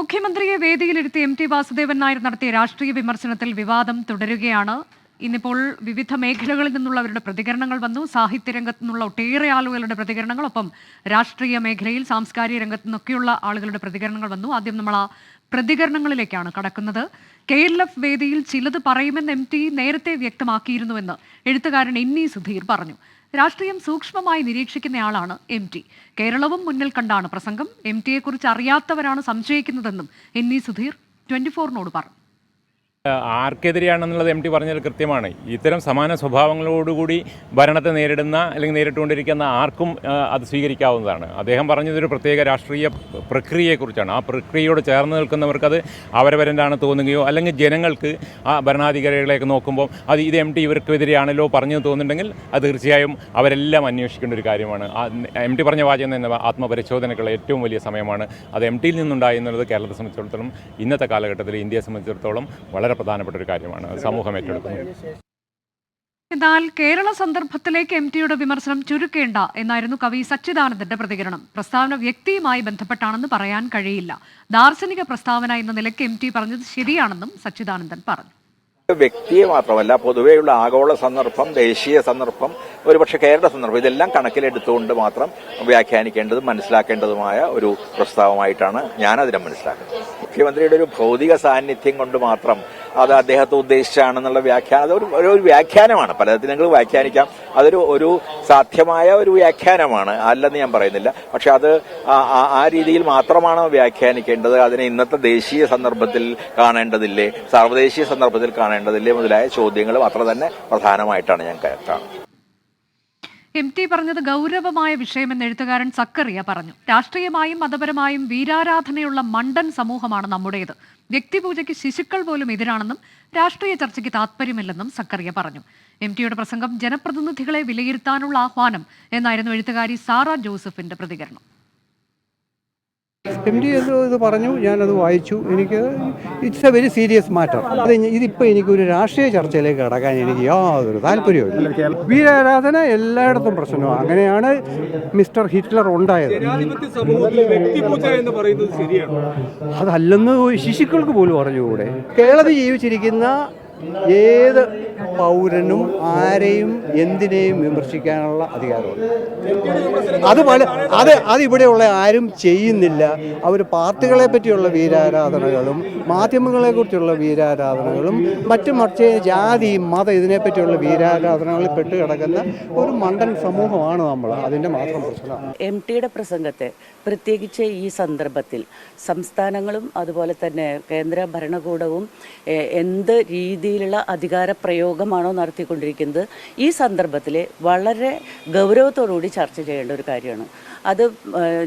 മുഖ്യമന്ത്രിയെ വേദിയിലിരുത്തി M T Vasudevan Nair നടത്തിയ രാഷ്ട്രീയ വിമർശനത്തിൽ വിവാദം തുടരുകയാണ്. ഇന്നിപ്പോൾ വിവിധ മേഖലകളിൽ നിന്നുള്ളവരുടെ പ്രതികരണങ്ങൾ വന്നു. സാഹിത്യരംഗത്തു നിന്നുള്ള ഒട്ടേറെ ആളുകളുടെ പ്രതികരണങ്ങൾ ഒപ്പം രാഷ്ട്രീയ മേഖലയിൽ സാംസ്കാരിക രംഗത്തു നിന്നൊക്കെയുള്ള ആളുകളുടെ പ്രതികരണങ്ങൾ വന്നു. ആദ്യം നമ്മൾ ആ പ്രതികരണങ്ങളിലേക്കാണ് കടക്കുന്നത്. കെ എൽ എഫ് വേദിയിൽ ചിലത് പറയുമെന്ന് എം ടി നേരത്തെ വ്യക്തമാക്കിയിരുന്നുവെന്ന് എഴുത്തുകാരൻ എൻ ഇ സുധീർ പറഞ്ഞു. രാഷ്ട്രീയം സൂക്ഷ്മമായി നിരീക്ഷിക്കുന്നയാളാണ് എം ടി. കേരളവും മുന്നിൽ കണ്ടാണ് പ്രസംഗം. എം ടിയെക്കുറിച്ച് അറിയാത്തവരാണ് സംശയിക്കുന്നതെന്നും എൻ ഇ സുധീർ ട്വന്റി ഫോറിനോട് പറഞ്ഞു. ആർക്കെതിരെയാണെന്നുള്ളത് എം ടി പറഞ്ഞത് കൃത്യമാണ്. ഇത്തരം സമാന സ്വഭാവങ്ങളോടുകൂടി ഭരണത്തെ നേരിടുന്ന അല്ലെങ്കിൽ നേരിട്ടുകൊണ്ടിരിക്കുന്ന ആർക്കും അത് സ്വീകരിക്കാവുന്നതാണ്. അദ്ദേഹം പറഞ്ഞതൊരു പ്രത്യേക രാഷ്ട്രീയ പ്രക്രിയയെക്കുറിച്ചാണ്. ആ പ്രക്രിയയോട് ചേർന്ന് നിൽക്കുന്നവർക്ക് അത് അവരവരെന്താണ് തോന്നുകയോ അല്ലെങ്കിൽ ജനങ്ങൾക്ക് ആ ഭരണാധികാരികളെയൊക്കെ നോക്കുമ്പോൾ അത് ഇത് എം ടി ഇവർക്കെതിരെയാണല്ലോ പറഞ്ഞു തോന്നുന്നുണ്ടെങ്കിൽ അത് തീർച്ചയായും അവരെല്ലാം അന്വേഷിക്കേണ്ട ഒരു കാര്യമാണ്. എം ടി പറഞ്ഞ വാചകം തന്നെ ആത്മപരിശോധനയ്ക്കുള്ള ഏറ്റവും വലിയ സമയമാണ്. അത് എം ടിയിൽ നിന്നുണ്ടായി എന്നുള്ളത് കേരളത്തെ സംബന്ധിച്ചിടത്തോളം ഇന്നത്തെ കാലഘട്ടത്തിൽ ഇന്ത്യയെ സംബന്ധിച്ചിടത്തോളം വളരെ പ്രധാനപ്പെട്ട ഒരു കാര്യമാണ്. സമൂഹം ഏറ്റെടുക്കുന്നത് എന്നാൽ കേരള സന്ദർഭത്തിലേക്ക് എം ടിയുടെ വിമർശനം ചുരുക്കേണ്ട എന്നായിരുന്നു കവി സച്ചിദാനന്ദന്റെ പ്രതികരണം. പ്രസ്താവന വ്യക്തിയുമായി ബന്ധപ്പെട്ടാണെന്ന് പറയാൻ കഴിയില്ല. ദാർശനിക പ്രസ്താവന എന്ന നിലയ്ക്ക് എം ടി പറഞ്ഞത് ശരിയാണെന്നും സച്ചിദാനന്ദൻ പറഞ്ഞു. വ്യക്തിയെ മാത്രമല്ല പൊതുവെയുള്ള ആഗോള സന്ദർഭം ദേശീയ സന്ദർഭം ഒരുപക്ഷെ കേരള സന്ദർഭം ഇതെല്ലാം കണക്കിലെടുത്തുകൊണ്ട് മാത്രം വ്യാഖ്യാനിക്കേണ്ടതും മനസ്സിലാക്കേണ്ടതുമായ ഒരു പ്രസ്താവമായിട്ടാണ് ഞാനതിനെ അതിനെ മനസ്സിലാക്കുന്നത്. മുഖ്യമന്ത്രിയുടെ ഒരു ഭൗതിക സാന്നിധ്യം കൊണ്ട് മാത്രം അത് അദ്ദേഹത്തെ ഉദ്ദേശിച്ചാണെന്നുള്ള വ്യാഖ്യാനം അതൊരു ഒരു- വ്യാഖ്യാനമാണ്. പലതരത്തിൽ നിങ്ങൾ വ്യാഖ്യാനിക്കാം. അതൊരു ഒരു സാധ്യമായ ഒരു വ്യാഖ്യാനമാണ് അല്ലെന്ന് ഞാൻ പറയുന്നില്ല. പക്ഷെ അത് ആ- രീതിയിൽ മാത്രമാണ് വ്യാഖ്യാനിക്കേണ്ടത്? അതിനെ ഇന്നത്തെ ദേശീയ സന്ദർഭത്തിൽ കാണേണ്ടതില്ലേ? സാർവദേശീയ സന്ദർഭത്തിൽ കാണേണ്ടതില്ലേ? മുതലായ ചോദ്യങ്ങളും അത്ര തന്നെ പ്രധാനമായിട്ടാണ് ഞാൻ കാണുന്നത്. എം ടി പറഞ്ഞത് ഗൗരവമായ വിഷയമെന്ന് എഴുത്തുകാരൻ സക്കറിയ പറഞ്ഞു. രാഷ്ട്രീയമായും മതപരമായും വീരാരാധനയുള്ള മണ്ടൻ സമൂഹമാണ് നമ്മുടേത്. വ്യക്തിപൂജയ്ക്ക് ശിശുക്കൾ പോലും എതിരാണെന്നും രാഷ്ട്രീയ ചർച്ചയ്ക്ക് താത്പര്യമില്ലെന്നും സക്കറിയ പറഞ്ഞു. എം ടിയുടെ പ്രസംഗം ജനപ്രതിനിധികളെ വിലയിരുത്താനുള്ള ആഹ്വാനം എന്നായിരുന്നു എഴുത്തുകാരി സാറ ജോസഫിന്റെ പ്രതികരണം. എം ഡി ഇത് ഇത് പറഞ്ഞു ഞാനത് വായിച്ചു. എനിക്ക് it's a very serious matter. അത് ഇതിപ്പോൾ എനിക്കൊരു രാഷ്ട്രീയ ചർച്ചയിലേക്ക് കടക്കാൻ എനിക്ക് യാതൊരു താല്പര്യവുമില്ല വീരാരാധന എല്ലായിടത്തും പ്രശ്നമാണ്. അങ്ങനെയാണ് മിസ്റ്റർ ഹിറ്റ്ലർ ഉണ്ടായത്. അതല്ലെന്ന് ശിശുക്കൾക്ക് പോലും പറഞ്ഞുകൂടെ കേരളത്തിൽ ജീവിച്ചിരിക്കുന്ന ഏത് പൗരനും ആരെയും എന്തിനേയും വിമർശിക്കാനുള്ള അധികാരമുണ്ട്. അത് പല അത് അതിവിടെയുള്ള ആരും ചെയ്യുന്നില്ല. അവർ പാർട്ടികളെ പറ്റിയുള്ള വീരാരാധനകളും മാധ്യമങ്ങളെ കുറിച്ചുള്ള വീരാരാധനകളും മറ്റു മറിച്ച് ജാതി മതം ഇതിനെപ്പറ്റിയുള്ള വീരാരാധനകളിൽ പെട്ട് കിടക്കുന്ന ഒരു മണ്ടൻ സമൂഹമാണ് നമ്മൾ അതിന്റെ മാത്രം പ്രശ്നമാണ്. എം ടിയുടെ പ്രസംഗത്തെ പ്രത്യേകിച്ച് ഈ സന്ദർഭത്തിൽ സംസ്ഥാനങ്ങളും അതുപോലെ തന്നെ കേന്ദ്ര ഭരണകൂടവും എന്ത് രീതിയിലുള്ള അധികാര പ്രയോഗമാണോ നടത്തിക്കൊണ്ടിരിക്കുന്നത്? ഈ സന്ദർഭത്തിൽ വളരെ ഗൗരവത്തോടുകൂടി ചർച്ച ചെയ്യേണ്ട ഒരു കാര്യമാണ്. അത്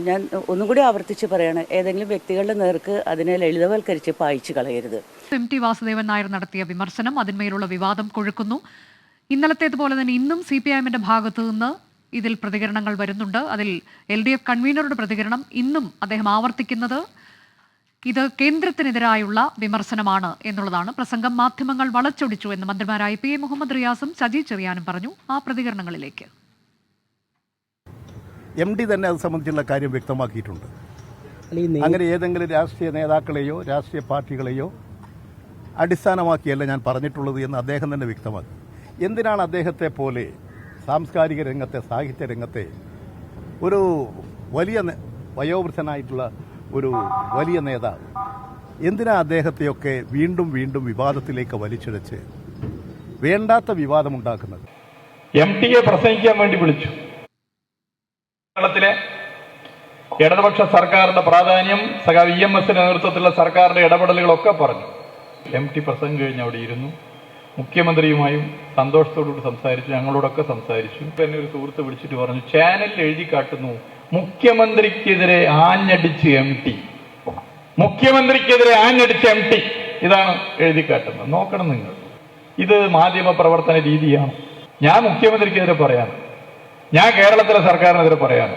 ഞാൻ ഒന്നും കൂടി ആവർത്തിച്ച് പറയാണ് ഏതെങ്കിലും വ്യക്തികളുടെ നേർക്ക് അതിനെ ലളിതവൽക്കരിച്ച് പായിച്ചു കളയരുത്. എം ടി വാസുദേവൻ നായർ നടത്തിയ വിമർശനം അതിന്മേലുള്ള വിവാദം കൊഴുക്കുന്നു. ഇന്നലത്തേതുപോലെ തന്നെ ഇന്നും സി പി എമ്മിന്റെ ഭാഗത്തു നിന്ന് ഇതിൽ പ്രതികരണങ്ങൾ വരുന്നുണ്ട്. അതിൽ എൽ ഡി എഫ് കൺവീനറുടെ പ്രതികരണം ഇന്നും അദ്ദേഹം ആവർത്തിക്കുന്നത് ഇത് കേന്ദ്രത്തിനെതിരായുള്ള വിമർശനമാണ് എന്നുള്ളതാണ്. പ്രസംഗം മാധ്യമങ്ങൾ വളച്ചൊടിച്ചു എന്ന് മന്ത്രിമാരായ പി എ മുഹമ്മദ് റിയാസും സജി ചെറിയാനും പറഞ്ഞു. ആ പ്രതികരണങ്ങളിലേക്ക്. എം ഡി തന്നെ അത് സംബന്ധിച്ചുള്ള കാര്യം വ്യക്തമാക്കിയിട്ടുണ്ട്. അങ്ങനെ ഏതെങ്കിലും രാഷ്ട്രീയ നേതാക്കളെയോ രാഷ്ട്രീയ പാർട്ടികളെയോ അടിസ്ഥാനമാക്കിയല്ല ഞാൻ പറഞ്ഞിട്ടുള്ളത് എന്ന് അദ്ദേഹം തന്നെ വ്യക്തമാക്കി. എന്തിനാണ് അദ്ദേഹത്തെ പോലെ സാംസ്കാരിക രംഗത്തെ സാഹിത്യ രംഗത്തെ ഒരു വലിയ വയോവൃദ്ധനായിട്ടുള്ള ഒരു വലിയ നേതാവ്. എന്തിനാ അദ്ദേഹത്തെയൊക്കെ വീണ്ടും വീണ്ടും വിവാദത്തിലേക്ക് വലിച്ചിഴച്ച് വേണ്ടാത്ത വിവാദമുണ്ടാക്കുന്നത്? എം ടിയെ പ്രസംഗിക്കാൻ വേണ്ടി വിളിച്ചു. കേരളത്തിലെ ഇടതുപക്ഷ സർക്കാരിന്റെ പ്രാധാന്യം സഖാവ് ഇ എം എസിന്റെ നേതൃത്വത്തിലുള്ള സർക്കാരിന്റെ ഇടപെടലുകളൊക്കെ പറഞ്ഞു. എം ടി പ്രസംഗം കഴിഞ്ഞ് അവിടെ ഇരുന്നു. മുഖ്യമന്ത്രിയുമായും സന്തോഷത്തോടുകൂടി സംസാരിച്ചു ഞങ്ങളോടൊക്കെ സംസാരിച്ചു. എന്നെ ഒരു സുഹൃത്ത് വിളിച്ചിട്ട് പറഞ്ഞു ചാനലിൽ എഴുതി കാട്ടുന്നു മുഖ്യമന്ത്രിക്കെതിരെ ആഞ്ഞടിച്ച് എം ടി മുഖ്യമന്ത്രിക്കെതിരെ ആഞ്ഞടിച്ച് എം ടി ഇതാണ് എഴുതി കാട്ടുന്നത് നോക്കണം നിങ്ങൾ. ഇത് മാധ്യമ പ്രവർത്തന രീതിയാണ്. ഞാൻ മുഖ്യമന്ത്രിക്കെതിരെ പറയാം ഞാൻ കേരളത്തിലെ സർക്കാരിനെതിരെ പറയാം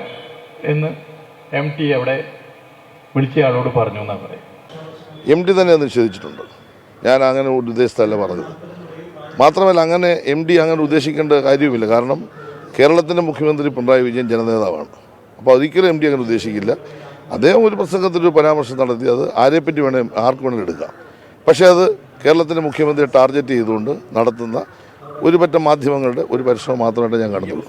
എന്ന് എം ടി അവിടെ വിളിച്ചയാളോട് പറഞ്ഞു എന്നാ പറയും. എം ടി തന്നെ നിഷേധിച്ചിട്ടുണ്ട്. ഞാൻ അങ്ങനെ ഉദ്ദേശത്തല്ല പറഞ്ഞത്. മാത്രമല്ല അങ്ങനെ എം ഡി അങ്ങനെ ഉദ്ദേശിക്കേണ്ട കാര്യവുമില്ല. കാരണം കേരളത്തിന്റെ മുഖ്യമന്ത്രി പിണറായി വിജയൻ ജനനേതാവാണ്. അപ്പോൾ ഒരിക്കലും എം ഡി അങ്ങനെ ഉദ്ദേശിക്കില്ല. അദ്ദേഹം ഒരു പ്രസംഗത്തിലൊരു പരാമർശം നടത്തി അത് ആരെപ്പറ്റി വേണേ ആർക്ക് വേണേലും എടുക്കാം. പക്ഷേ അത് കേരളത്തിന്റെ മുഖ്യമന്ത്രി ടാർഗറ്റ് ചെയ്തുകൊണ്ട് നടത്തുന്ന ഒരു പറ്റം മാധ്യമങ്ങളുടെ ഒരു പരിശ്രമം മാത്രമായിട്ട് ഞാൻ കാണുന്നുള്ളൂ.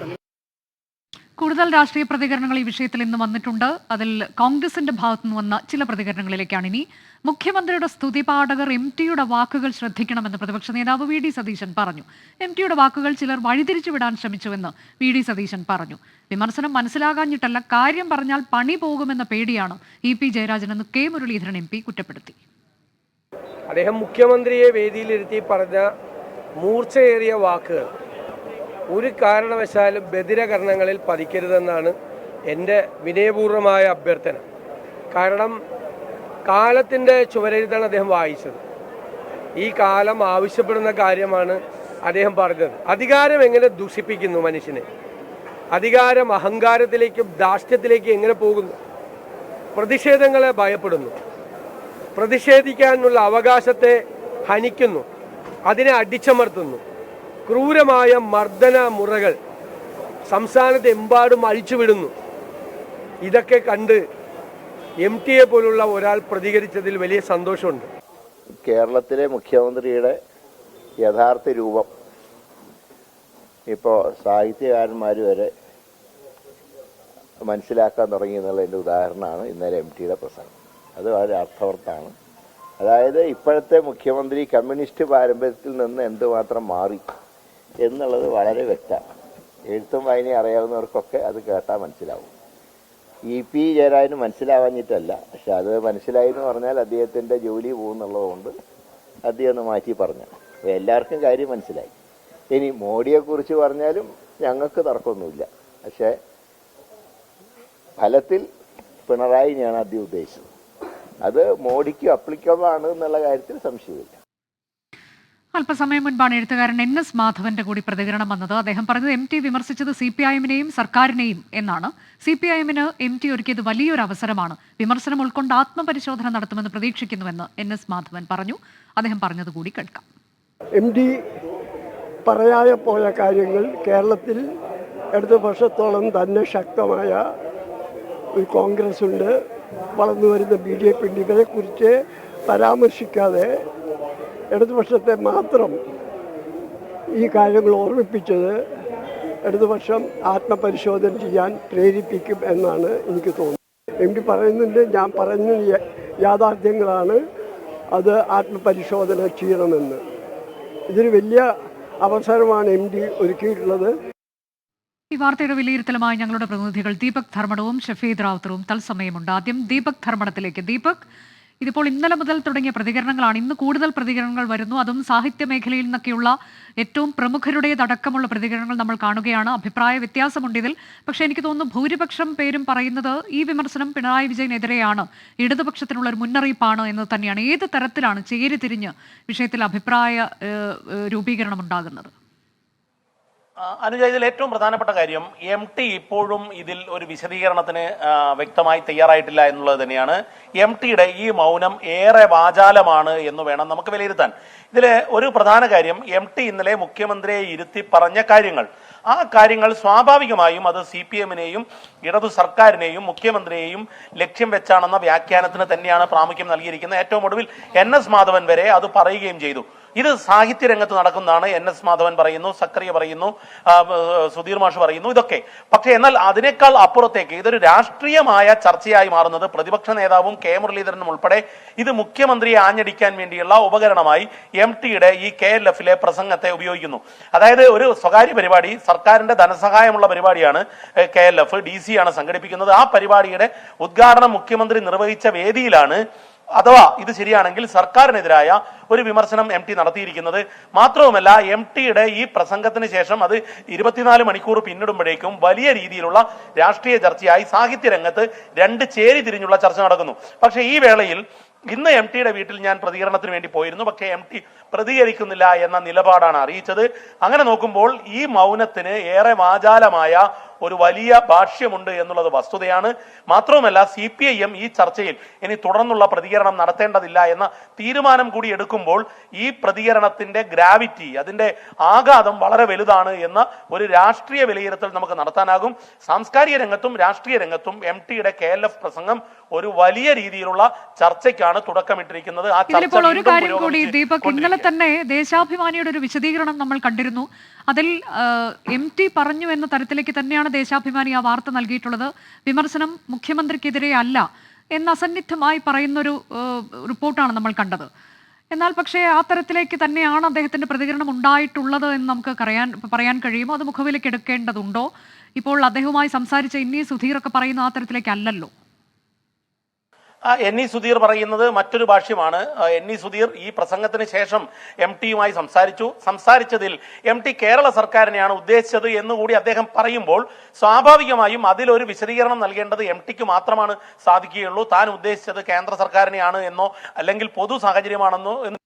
കൂടുതൽ രാഷ്ട്രീയ പ്രതികരണങ്ങൾ ഈ വിഷയത്തിൽ ഇന്ന് വന്നിട്ടുണ്ട്. അതിൽ കോൺഗ്രസിന്റെ ഭാഗത്തുനിന്ന് വന്ന ചില പ്രതികരണങ്ങളിലേക്കാണ് ഇനി മുഖ്യമന്ത്രിയുടെ സ്തുതിപാഠകർ എം ടിയുടെ വാക്കുകൾ ശ്രദ്ധിക്കണമെന്ന് പ്രതിപക്ഷ നേതാവ് വി ഡി സതീശൻ പറഞ്ഞു. എം ടിയുടെ വാക്കുകൾ ചിലർ വഴിതിരിച്ചു വിടാൻ ശ്രമിച്ചുവെന്ന് വി ഡി സതീശൻ പറഞ്ഞു. വിമർശനം മനസ്സിലാകാഞ്ഞിട്ടല്ല കാര്യം പറഞ്ഞാൽ പണി പോകുമെന്ന പേടിയാണ് ഇ പി ജയരാജനെന്ന് കെ മുരളീധരൻ എം പി കുറ്റപ്പെടുത്തി. അദ്ദേഹം മുഖ്യമന്ത്രിയെ വേദിയിലിരുത്തി പറഞ്ഞ മൂർച്ചയേറിയ വാക്കുകൾ ഒരു കാരണവശാലും ബദിരകരണങ്ങളിൽ പതിക്കരുതെന്നാണ് എന്റെ വിനയപൂർവമായ അഭ്യർത്ഥന. കാരണം കാലത്തിന്റെ ചുവരെഴുത്താണ് അദ്ദേഹം വായിച്ചത്. ഈ കാലം ആവശ്യപ്പെടുന്ന കാര്യമാണ് അദ്ദേഹം പറഞ്ഞത്. അധികാരം എങ്ങനെ ദുഷിപ്പിക്കുന്നു മനുഷ്യനെ? അധികാരം അഹങ്കാരത്തിലേക്കും ധാർഷ്ട്യത്തിലേക്കും എങ്ങനെ പോകുന്നു? പ്രതിഷേധങ്ങളെ ഭയപ്പെടുന്നു. പ്രതിഷേധിക്കാനുള്ള അവകാശത്തെ ഹനിക്കുന്നു. അതിനെ അടിച്ചമർത്തുന്നു. ക്രൂരമായ മർദ്ദന മുറകൾ സംസ്ഥാനത്തെമ്പാടും അഴിച്ചുവിടുന്നു. ഇതൊക്കെ കണ്ട് എം ടി എ പോലുള്ള ഒരാൾ പ്രതികരിച്ചതിൽ വലിയ സന്തോഷമുണ്ട്. കേരളത്തിലെ മുഖ്യമന്ത്രിയുടെ യഥാർത്ഥ രൂപം. ഇപ്പോൾ സാഹിത്യകാരന്മാർ വരെ മനസ്സിലാക്കാൻ തുടങ്ങി എന്നുള്ളതിന്റെ ഉദാഹരണമാണ് ഇന്നലെ എം ടിയുടെ പ്രസംഗം. അത് വളരെ അർത്ഥവർത്താണ് അതായത് ഇപ്പോഴത്തെ മുഖ്യമന്ത്രി കമ്മ്യൂണിസ്റ്റ് പാരമ്പര്യത്തിൽ നിന്ന് എന്തുമാത്രം മാറി എന്നുള്ളത് വളരെ വ്യക്തമാണ്. എഴുത്തും വായനയും അറിയാവുന്നവർക്കൊക്കെ അത് കേട്ടാൽ മനസ്സിലാവും. ഇ പി ജയരാജന് മനസ്സിലാവാഞ്ഞിട്ടല്ല. പക്ഷെ അത് മനസ്സിലായി എന്ന് പറഞ്ഞാൽ അദ്ദേഹത്തിന്റെ ജോലി പോകുന്നുള്ളതുകൊണ്ട് അദ്ദേഹം ഒന്ന് മാറ്റി പറഞ്ഞു. അപ്പോൾ എല്ലാവർക്കും കാര്യം മനസ്സിലായി. ഇനി മോഡിയെക്കുറിച്ച് പറഞ്ഞാലും ഞങ്ങൾക്ക് തർക്കമൊന്നുമില്ല. പക്ഷേ ഫലത്തിൽ പിണറായിനെയാണ് ആദ്യം ഉദ്ദേശിച്ചത്. അത് മോഡിക്ക് അപ്ലിക്കബിൾ ആണ് എന്നുള്ള കാര്യത്തിൽ സംശയമില്ല. അല്പസമയം മുൻപാണ് എഴുത്തുകാരൻ എൻ എസ് മാധവന്റെ കൂടി പ്രതികരണം വന്നത്. അദ്ദേഹം പറഞ്ഞത് എം ടി വിമർശിച്ചത് സി പി ഐ എമ്മിനെയും സർക്കാരിനെയും എന്നാണ്. സി പി ഐ എമ്മിന് എം ടി ഒരുക്കിയത് വലിയൊരു അവസരമാണ്. വിമർശനം ഉൾക്കൊണ്ട് ആത്മപരിശോധന നടത്തുമെന്ന് പ്രതീക്ഷിക്കുന്നുവെന്ന് എൻ എസ് മാധവൻ പറഞ്ഞു. അദ്ദേഹം പറഞ്ഞത് കൂടി കേൾക്കാം. എം ടി പറയാതെ പോയ കാര്യങ്ങൾ കേരളത്തിൽ അടുത്ത വർഷത്തോളം തന്നെ ശക്തമായ ഒരു കോൺഗ്രസ് ഉണ്ട് വളർന്നു വരുന്ന ബി ജെ പി ഉണ്ട് ഇവരെക്കുറിച്ച് പരാമർശിക്കാതെ ഇടതുപക്ഷത്തെ മാത്രം ഈ കാര്യങ്ങൾ ഓർമ്മിപ്പിച്ചത് ഇടതുപക്ഷം ആത്മപരിശോധന ചെയ്യാൻ പ്രേരിപ്പിക്കും എന്നാണ് എനിക്ക് തോന്നുന്നത്. എം ഡി പറയുന്നുണ്ട് ഞാൻ പറഞ്ഞ യാഥാർത്ഥ്യങ്ങളാണ് അത് ആത്മപരിശോധന ചെയ്യണമെന്ന്. ഇതൊരു വലിയ അവസരമാണ് എം ഡി ഒരുക്കിയിട്ടുള്ളത്. ഈ വാർത്തയുടെ വിലയിരുത്തലുമായി ഞങ്ങളുടെ പ്രതിനിധികൾ ദീപക് ധർമ്മടവും ഷഫീദ് റാവുത്തറും തത്സമയമുണ്ട്. ആദ്യം ദീപക് ധർമ്മടത്തിലേക്ക്. ദീപക് ഇതിപ്പോൾ ഇന്നലെ മുതൽ തുടങ്ങിയ പ്രതികരണങ്ങളാണ്. ഇന്ന് കൂടുതൽ പ്രതികരണങ്ങൾ വരുന്നു. അതും സാഹിത്യ മേഖലയിൽ നിന്നൊക്കെയുള്ള ഏറ്റവും പ്രമുഖരുടേതടക്കമുള്ള പ്രതികരണങ്ങൾ നമ്മൾ കാണുകയാണ്. അഭിപ്രായ വ്യത്യാസമുണ്ട് ഇതിൽ. പക്ഷേ എനിക്ക് തോന്നുന്നു ഭൂരിപക്ഷം പേരും പറയുന്നത് ഈ വിമർശനം പിണറായി വിജയനെതിരെയാണ്. ഇടതുപക്ഷത്തിനുള്ള ഒരു മുന്നറിയിപ്പാണ് എന്ന് തന്നെയാണ്. ഏത് തരത്തിലാണ് ചേരിതിരിഞ്ഞ് വിഷയത്തിൽ അഭിപ്രായ രൂപീകരണം ഉണ്ടാകുന്നത് അനുജ ഇതിൽ ഏറ്റവും പ്രധാനപ്പെട്ട കാര്യം എം ടി ഇപ്പോഴും ഇതിൽ ഒരു വിശദീകരണത്തിന് വ്യക്തമായി തയ്യാറായിട്ടില്ല എന്നുള്ളത് തന്നെയാണ്. എം ടിയുടെ ഈ മൗനം ഏറെ വാചാലമാണ് എന്ന് വേണം നമുക്ക് വിലയിരുത്താൻ. ഇതിൽ ഒരു പ്രധാന കാര്യം എം ടി ഇന്നലെ മുഖ്യമന്ത്രിയെ ഇരുത്തി പറഞ്ഞ കാര്യങ്ങൾ. ആ കാര്യങ്ങൾ സ്വാഭാവികമായും അത് സി പി എമ്മിനെയും ഇടതു സർക്കാരിനെയും മുഖ്യമന്ത്രിയെയും ലക്ഷ്യം വെച്ചാണെന്ന വ്യാഖ്യാനത്തിന് തന്നെയാണ് പ്രാമുഖ്യം നൽകിയിരിക്കുന്നത് ഏറ്റവും ഒടുവിൽ എൻ എസ് മാധവൻ വരെ അത് പറയുകയും ചെയ്തു. ഇത് സാഹിത്യ രംഗത്ത് നടക്കുന്നതാണ് എൻ എസ് മാധവൻ പറയുന്നു സക്രിയ പറയുന്നു സുധീർ മാഷ് പറയുന്നു ഇതൊക്കെ. പക്ഷേ എന്നാൽ അതിനേക്കാൾ അപ്പുറത്തേക്ക് ഇതൊരു രാഷ്ട്രീയമായ ചർച്ചയായി മാറുന്നത് പ്രതിപക്ഷ നേതാവും കെ മുരളീധരനും ഉൾപ്പെടെ ഇത് മുഖ്യമന്ത്രിയെ ആഞ്ഞടിക്കാൻ വേണ്ടിയുള്ള ഉപകരണമായി എം ടിയുടെ ഈ കെ എൽ എഫിലെ പ്രസംഗത്തെ ഉപയോഗിക്കുന്നു. അതായത് ഒരു സ്വകാര്യ പരിപാടി സർക്കാരിന്റെ ധനസഹായമുള്ള പരിപാടിയാണ് K L F D C ആണ് സംഘടിപ്പിക്കുന്നത്. ആ പരിപാടിയുടെ ഉദ്ഘാടനം മുഖ്യമന്ത്രി നിർവഹിച്ച വേദിയിലാണ് അഥവാ ഇത് ശരിയാണെങ്കിൽ സർക്കാരിനെതിരായ ഒരു വിമർശനം എം ടി നടത്തിയിരിക്കുന്നത്. മാത്രവുമല്ല എം ടിയുടെ ഈ പ്രസംഗത്തിന് ശേഷം അത് ഇരുപത്തിനാല് മണിക്കൂർ പിന്നിടുമ്പോഴേക്കും വലിയ രീതിയിലുള്ള രാഷ്ട്രീയ ചർച്ചയായി സാഹിത്യ രംഗത്ത് രണ്ട് ചേരി തിരിഞ്ഞുള്ള ചർച്ച നടക്കുന്നു. പക്ഷേ ഈ വേളയിൽ ഇന്ന് എം ടിയുടെ വീട്ടിൽ ഞാൻ പ്രതികരണത്തിന് വേണ്ടി പോയിരുന്നു. പക്ഷേ എം ടി പ്രതികരിക്കുന്നില്ല എന്ന നിലപാടാണ് അറിയിച്ചത്. അങ്ങനെ നോക്കുമ്പോൾ ഈ മൗനത്തിന് ഏറെ വാചാലമായ ഒരു വലിയ ഭാഷ്യമുണ്ട് എന്നുള്ളത് വസ്തുതയാണ്. മാത്രവുമല്ല സി പി ഐ എം ഈ ചർച്ചയിൽ ഇനി തുടർന്നുള്ള പ്രതികരണം നടത്തേണ്ടതില്ല എന്ന തീരുമാനം കൂടി എടുക്കുമ്പോൾ ഈ പ്രതികരണത്തിന്റെ ഗ്രാവിറ്റി അതിന്റെ ആഘാതം വളരെ വലുതാണ് എന്ന ഒരു രാഷ്ട്രീയ വിലയിരുത്തൽ നമുക്ക് നടത്താനാകും. സാംസ്കാരിക രംഗത്തും രാഷ്ട്രീയ രംഗത്തും എം ടിയുടെ കെ എൽ എഫ് പ്രസംഗം ഒരു വലിയ രീതിയിലുള്ള ചർച്ചയ്ക്കാണ് തുടക്കമിട്ടിരിക്കുന്നത്. ആ ചർച്ച ഇന്നലെ തന്നെ ദേശാഭിമാനിയുടെ ഒരു വിശദീകരണം നമ്മൾ കണ്ടിരുന്നു. അതിൽ എം ടി പറഞ്ഞു എന്ന തരത്തിലേക്ക് തന്നെയാണ് ദേശാഭിമാനി ആ വാർത്ത നൽകിയിട്ടുള്ളത്. വിമർശനം മുഖ്യമന്ത്രിക്കെതിരെ അല്ല എന്ന് അസന്നിഗ്ധമായി പറയുന്നൊരു റിപ്പോർട്ടാണ് നമ്മൾ കണ്ടത്. എന്നാൽ പക്ഷേ ആ തരത്തിലേക്ക് തന്നെയാണ് അദ്ദേഹത്തിന്റെ പ്രതികരണം ഉണ്ടായിട്ടുള്ളത് എന്ന് നമുക്ക് പറയാൻ പറയാൻ കഴിയുമോ അത് മുഖവിലേക്ക് എടുക്കേണ്ടതുണ്ടോ? ഇപ്പോൾ അദ്ദേഹവുമായി സംസാരിച്ച ഇന്നീ സുധീർ ഒക്കെ പറയുന്ന ആ തരത്തിലേക്ക് അല്ലല്ലോ. എൻ ഇ സുധീർ പറയുന്നത് മറ്റൊരു ഭാഷ്യമാണ്. എൻ ഇ സുധീർ ഈ പ്രസംഗത്തിന് ശേഷം എം ടിയുമായി സംസാരിച്ചു. സംസാരിച്ചതിൽ എം ടി കേരള സർക്കാരിനെയാണ് ഉദ്ദേശിച്ചത് എന്നുകൂടി അദ്ദേഹം പറയുമ്പോൾ സ്വാഭാവികമായും അതിലൊരു വിശദീകരണം നൽകേണ്ടത് എം ടിക്ക് മാത്രമാണ് സാധിക്കുകയുള്ളൂ. താൻ ഉദ്ദേശിച്ചത് കേന്ദ്ര സർക്കാരിനെയാണ് എന്നോ അല്ലെങ്കിൽ പൊതു സാഹചര്യമാണെന്നോ എന്ന്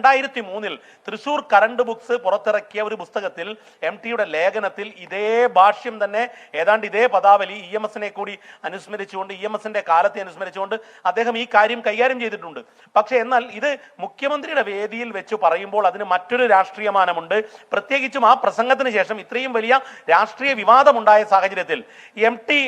രണ്ടായിരത്തി മൂന്നിൽ തൃശൂർ കറണ്ട് ബുക്സ് പുറത്തിറക്കിയ ഒരു പുസ്തകത്തിൽ എം ടിയുടെ ലേഖനത്തിൽ ഇതേ ഭാഷ്യം തന്നെ ഏതാണ്ട് ഇതേ പദാവലി ഇ എം എസിനെ കൂടി അനുസ്മരിച്ചുകൊണ്ട് ഇ എം എസിന്റെ കാലത്തെ അനുസ്മരിച്ചുകൊണ്ട് അദ്ദേഹം ഈ കാര്യം കൈകാര്യം ചെയ്തിട്ടുണ്ട്. പക്ഷേ എന്നാൽ ഇത് മുഖ്യമന്ത്രിയുടെ വേദിയിൽ വെച്ച് പറയുമ്പോൾ അതിന് മറ്റൊരു രാഷ്ട്രീയമാനമുണ്ട് പ്രത്യേകിച്ചും ആ പ്രസംഗത്തിന് ശേഷം ഇത്രയും വലിയ രാഷ്ട്രീയ വിവാദമുണ്ടായ സാഹചര്യത്തിൽ എം ടി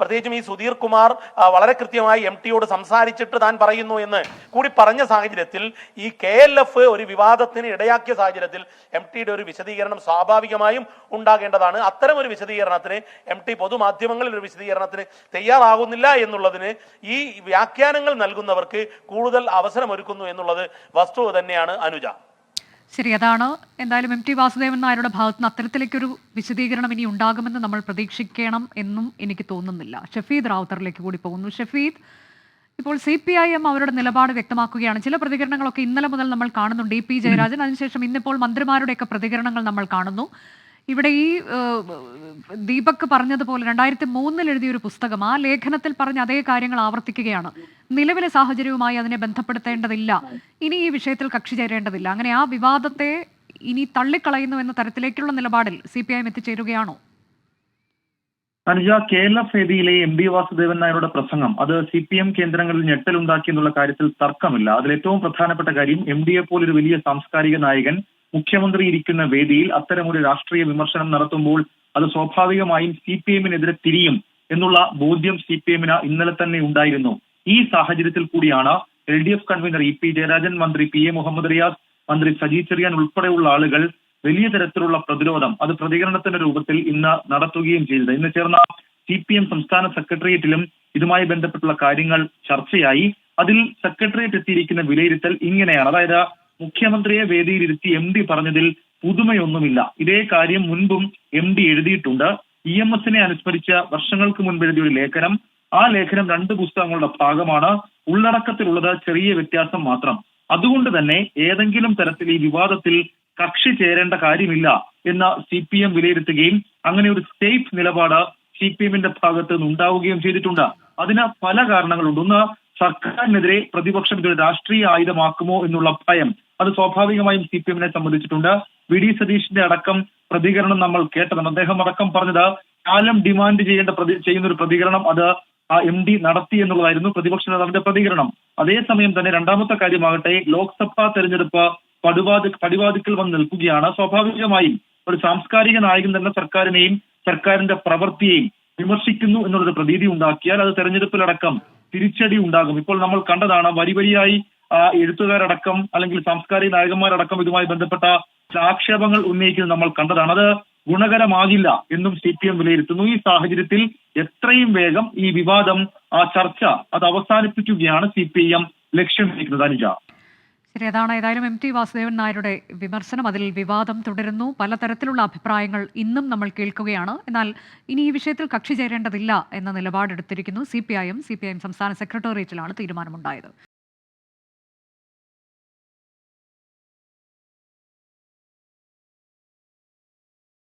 പ്രത്യേകിച്ചും ഈ സുധീർ കുമാർ വളരെ കൃത്യമായി എം ടിയോട് സംസാരിച്ചിട്ട് താൻ പറയുന്നു എന്ന് കൂടി പറഞ്ഞ സാഹചര്യത്തിൽ ഈ കെ എൽ എഫ് ഒരു വിവാദത്തിന് ഇടയാക്കിയ സാഹചര്യത്തിൽ എം ടിയുടെ ഒരു വിശദീകരണം സ്വാഭാവികമായും ഉണ്ടാകേണ്ടതാണ്. അത്തരം ഒരു വിശദീകരണത്തിന് എം ടി പൊതുമാധ്യമങ്ങളിൽ ഒരു വിശദീകരണത്തിന് തയ്യാറാകുന്നില്ല എന്നുള്ളതിന് ഈ വ്യാഖ്യാനങ്ങൾ നൽകുന്നവർക്ക് കൂടുതൽ അവസരമൊരുക്കുന്നു എന്നുള്ളത് വസ്തുത തന്നെയാണ് അനുജ. ശരി അതാണ് എന്തായാലും എം ടി വാസുദേവൻ നായരുടെ ഭാഗത്ത് നിന്ന് അത്തരത്തിലേക്കൊരു വിശദീകരണം ഇനി ഉണ്ടാകുമെന്ന് നമ്മൾ പ്രതീക്ഷിക്കണം എന്നും എനിക്ക് തോന്നുന്നില്ല. ഷഫീദ് റാവുത്തറിലേക്ക് കൂടി പോകുന്നു. ഷഫീദ് ഇപ്പോൾ സി പി ഐ എം അവരുടെ നിലപാട് വ്യക്തമാക്കുകയാണ്. ചില പ്രതികരണങ്ങളൊക്കെ ഇന്നലെ മുതൽ നമ്മൾ കാണുന്നുണ്ട്. ഇ പി ജയരാജൻ അതിനുശേഷം ഇന്നിപ്പോൾ മന്ത്രിമാരുടെയൊക്കെ പ്രതികരണങ്ങൾ നമ്മൾ കാണുന്നു. ഇവിടെ ഈ ദീപക് പറഞ്ഞതുപോലെ രണ്ടായിരത്തി മൂന്നിൽ എഴുതിയ ഒരു പുസ്തകം ആ ലേഖനത്തിൽ പറഞ്ഞ അതേ കാര്യങ്ങൾ ആവർത്തിക്കുകയാണ്. നിലവിലെ സാഹചര്യവുമായി അതിനെ ബന്ധപ്പെടുത്തേണ്ടതില്ല. ഇനി ഈ വിഷയത്തിൽ കക്ഷി ചേരേണ്ടതില്ല. അങ്ങനെ ആ വിവാദത്തെ ഇനി തള്ളിക്കളയുന്നു എന്ന തരത്തിലേക്കുള്ള നിലപാടിൽ സി പി ഐ എം എത്തിച്ചേരുകയാണോ? അനുജ കേരള വേദിയിലെ എം ഡി വാസുദേവൻ നായരുടെ പ്രസംഗം. അത് സി പി എം കേന്ദ്രങ്ങളിൽ ഞെട്ടലുണ്ടാക്കി എന്നുള്ള കാര്യത്തിൽ തർക്കമില്ല. അതിൽ ഏറ്റവും പ്രധാനപ്പെട്ട കാര്യം എം ഡിയെ പോലൊരു വലിയ സാംസ്കാരിക നായകൻ മുഖ്യമന്ത്രി ഇരിക്കുന്ന വേദിയിൽ അത്തരമൊരു രാഷ്ട്രീയ വിമർശനം നടത്തുമ്പോൾ അത് സ്വാഭാവികമായും സി പി എമ്മിനെതിരെ തിരിയും എന്നുള്ള ബോധ്യം സി പി എമ്മിന് ഇന്നലെ തന്നെ ഉണ്ടായിരുന്നു. ഈ സാഹചര്യത്തിൽ കൂടിയാണ് L D F convener E P Jayarajan മന്ത്രി പി എ മുഹമ്മദ് റിയാസ് മന്ത്രി സജി ചെറിയാൻ ഉൾപ്പെടെയുള്ള ആളുകൾ വലിയ തരത്തിലുള്ള പ്രതിരോധം അത് പ്രതികരണത്തിന്റെ രൂപത്തിൽ ഇന്ന് നടത്തുകയും ചെയ്തത് ഇന്ന് ചേർന്ന സി പി എം സംസ്ഥാന സെക്രട്ടേറിയറ്റിലും ഇതുമായി ബന്ധപ്പെട്ടുള്ള കാര്യങ്ങൾ ചർച്ചയായി. അതിൽ സെക്രട്ടേറിയറ്റ് എത്തിയിരിക്കുന്ന വിലയിരുത്തൽ ഇങ്ങനെയാണ്. അതായത് മുഖ്യമന്ത്രിയെ വേദിയിലിരുത്തി എം ഡി പറഞ്ഞതിൽ പുതുമയൊന്നുമില്ല. ഇതേ കാര്യം മുൻപും എം ഡി എഴുതിയിട്ടുണ്ട്. ഇ എം എസിനെ അനുസ്മരിച്ച വർഷങ്ങൾക്ക് മുൻപ് എഴുതിയ ഒരു ലേഖനം. ആ ലേഖനം രണ്ട് പുസ്തകങ്ങളുടെ ഭാഗമാണ്. ഉള്ളടക്കത്തിലുള്ളത് ചെറിയ വ്യത്യാസം മാത്രം. അതുകൊണ്ട് തന്നെ ഏതെങ്കിലും തരത്തിൽ ഈ വിവാദത്തിൽ കക്ഷി ചേരേണ്ട കാര്യമില്ല എന്ന സി പി എം വിലയിരുത്തുകയും അങ്ങനെ ഒരു സേഫ് നിലപാട് സി പി എമ്മിന്റെ ഭാഗത്ത് നിന്ന് ഉണ്ടാവുകയും ചെയ്തിട്ടുണ്ട്. അതിന് പല കാരണങ്ങളുണ്ട്. ഒന്ന് സർക്കാരിനെതിരെ പ്രതിപക്ഷം ഇതൊരു രാഷ്ട്രീയ ആയുധമാക്കുമോ എന്നുള്ള ഭയം. അത് സ്വാഭാവികമായും സി പി എമ്മിനെ സംബന്ധിച്ചിട്ടുണ്ട്. വി ഡി സതീഷിന്റെ അടക്കം പ്രതികരണം നമ്മൾ കേട്ടതാണ്. അദ്ദേഹം അടക്കം പറഞ്ഞത് കാലം ഡിമാൻഡ് ചെയ്യേണ്ട ചെയ്യുന്ന ഒരു പ്രതികരണം അത് ആ എം ഡി നടത്തി എന്നുള്ളതായിരുന്നു പ്രതിപക്ഷ നേതാവിന്റെ പ്രതികരണം. അതേസമയം തന്നെ രണ്ടാമത്തെ കാര്യമാകട്ടെ ലോക്സഭാ തെരഞ്ഞെടുപ്പ് പടിവാതി പടിവാതിക്കൽ വന്ന് നിൽക്കുകയാണ്. സ്വാഭാവികമായും ഒരു സാംസ്കാരിക നായകൻ തന്നെ സർക്കാരിനെയും സർക്കാരിന്റെ പ്രവൃത്തിയെയും വിമർശിക്കുന്നു എന്നുള്ളൊരു പ്രതീതി ഉണ്ടാക്കിയാൽ അത് തെരഞ്ഞെടുപ്പിലടക്കം തിരിച്ചടി ഉണ്ടാകും. ഇപ്പോൾ നമ്മൾ കണ്ടതാണ് വരി വരിയായി ആ, എഴുത്തുകാരടക്കം അല്ലെങ്കിൽ സാംസ്കാരിക നായകന്മാരടക്കം ഇതുമായി ബന്ധപ്പെട്ട ആക്ഷേപങ്ങൾ ഉന്നയിക്കുന്നത് നമ്മൾ കണ്ടതാണ്. അത് ഗുണകരമാകില്ല എന്നും സി പി എം വിലയിരുത്തുന്നു. ഈ സാഹചര്യത്തിൽ എത്രയും വേഗം ഈ വിവാദം ആ ചർച്ച അത് അവസാനിപ്പിക്കുകയാണ് സി പി എം ലക്ഷ്യം വയ്ക്കുന്നത്. അനുജ. ശരി അതാണ് ഏതായാലും എം ടി വാസുദേവൻ നായരുടെ വിമർശനം. അതിൽ വിവാദം തുടരുന്നു. പലതരത്തിലുള്ള അഭിപ്രായങ്ങൾ ഇന്നും നമ്മൾ കേൾക്കുകയാണ്. എന്നാൽ ഇനി ഈ വിഷയത്തിൽ കക്ഷി ചേരേണ്ടതില്ല എന്ന നിലപാടെടുത്തിരിക്കുന്നു C P I M C P I M സംസ്ഥാന സെക്രട്ടേറിയറ്റിലാണ് തീരുമാനമുണ്ടായത്.